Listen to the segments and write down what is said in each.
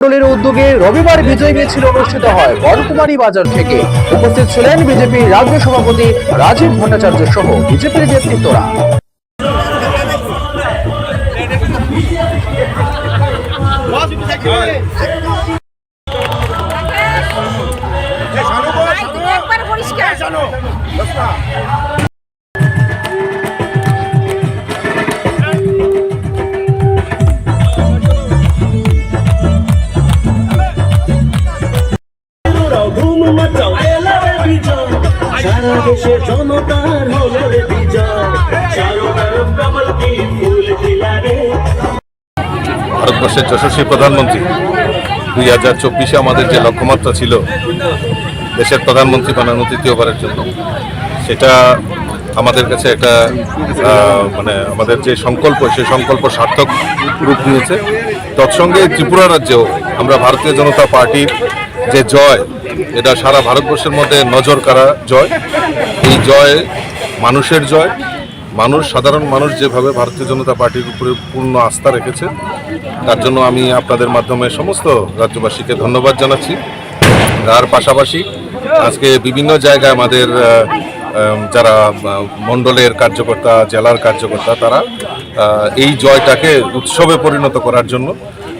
মণ্ডলের উদ্যোগে রবিবার বিজয় মিছিল অনুষ্ঠিত হয়। বনকুমারী বাজার থেকে উপস্থিত ছিলেন বিজেপির রাজ্য সভাপতি রাজীব ভট্টাচার্য সহ বিজেপির নেতৃত্বরা। পরিষ্কার। ধুম মাচাও বিজয়। সারা দেশে জনতার বিজয়। কমল কি ফুল ভারতবর্ষের যশস্বী প্রধানমন্ত্রী। দুই হাজার চব্বিশে আমাদের যে লক্ষ্যমাত্রা ছিল, দেশের প্রধানমন্ত্রী বানানো তৃতীয়বারের জন্য। সেটা আমাদের কাছে একটা মানে আমাদের যে সংকল্প, সেই সংকল্প সার্থক রূপ নিয়েছে। তৎসঙ্গে ত্রিপুরা রাজ্যেও আমরা ভারতীয় জনতা পার্টির যে জয় এটা সারা ভারতবর্ষের মধ্যে নজর কাড়া জয়। এই জয় মানুষের জয়। মানুষ, সাধারণ মানুষ যেভাবে ভারতীয় জনতা পার্টির উপরে পূর্ণ আস্থা রেখেছে, তার জন্য আমি আপনাদের মাধ্যমে সমস্ত রাজ্যবাসীকে ধন্যবাদ জানাচ্ছি। তার পাশাপাশি আজকে বিভিন্ন জায়গায় আমাদের যারা মণ্ডলের কার্যকর্তা, জেলার কার্যকর্তা, তারা এই জয়টাকে উৎসবে পরিণত করার জন্য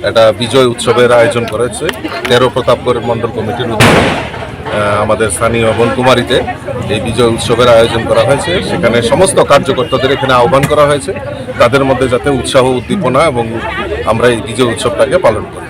একটা বিজয় উৎসবের আয়োজন করেছে। তেরো প্রতাপগড় মণ্ডল কমিটির উদ্যোগে আমাদের স্থানীয় বনকুমারীতে এই বিজয় উৎসবের আয়োজন করা হয়েছে। সেখানে সমস্ত কার্যকর্তাদের এখানে আহ্বান করা হয়েছে, তাদের মধ্যে যাতে উৎসাহ, উদ্দীপনা এবং আমরা এই বিজয় উৎসবটাকে পালন করি।